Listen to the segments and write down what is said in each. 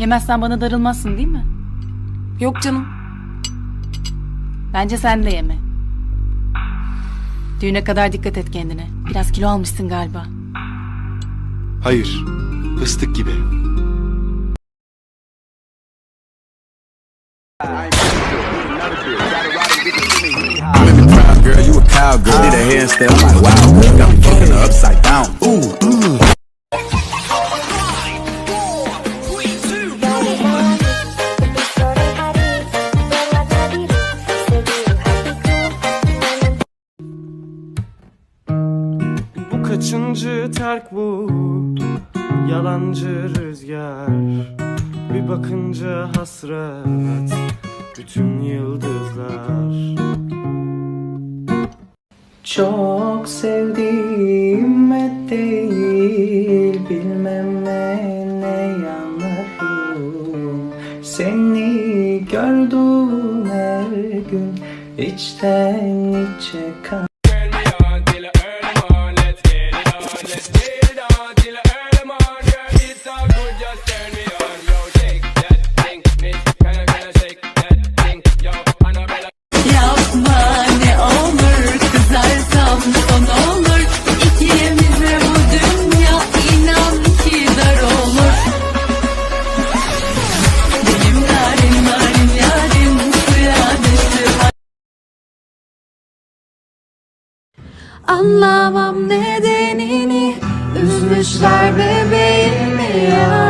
Yemezsen bana darılmazsın değil mi? Yok canım. Bence sen de yeme. Düğüne kadar dikkat et kendine. Biraz kilo almışsın galiba. Hayır. Fıstık gibi. Girl, you a cowgirl. Did a handstand, I'm like, wow, got me fucking her upside down. Ooh, ooh. Kaçıncı terk bu? Yalancı rüzgar. Bir bakınca hasret Bütün yıldızlar. Çok sevdiğime değil Bilmem ne yanarım. Seni gördüm her gün içten içe kan Anlamam nedenini. Üzmüşler bebeğimi ay,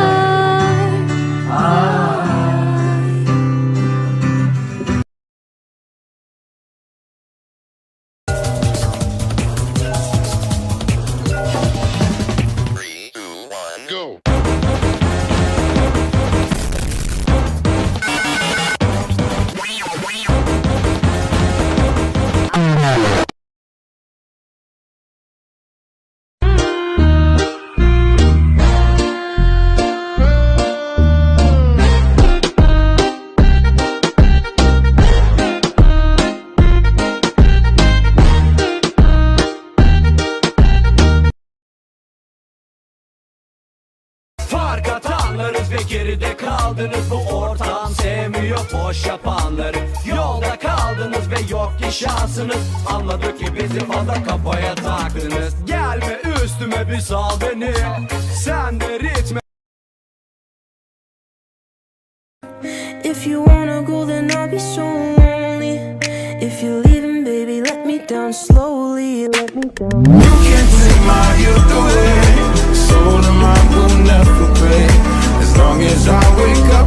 geride kaldınız Bu ortam sevmiyor boş yapanları Yolda kaldınız ve yok ki şansınız Anladık ki bizi fazla kafaya taktınız Gelme üstüme bir sal beni Sen de ritme If you wanna go, then I'll be so lonely. If you're leaving, baby, let me down slowly. Let me down. Cause I wake up.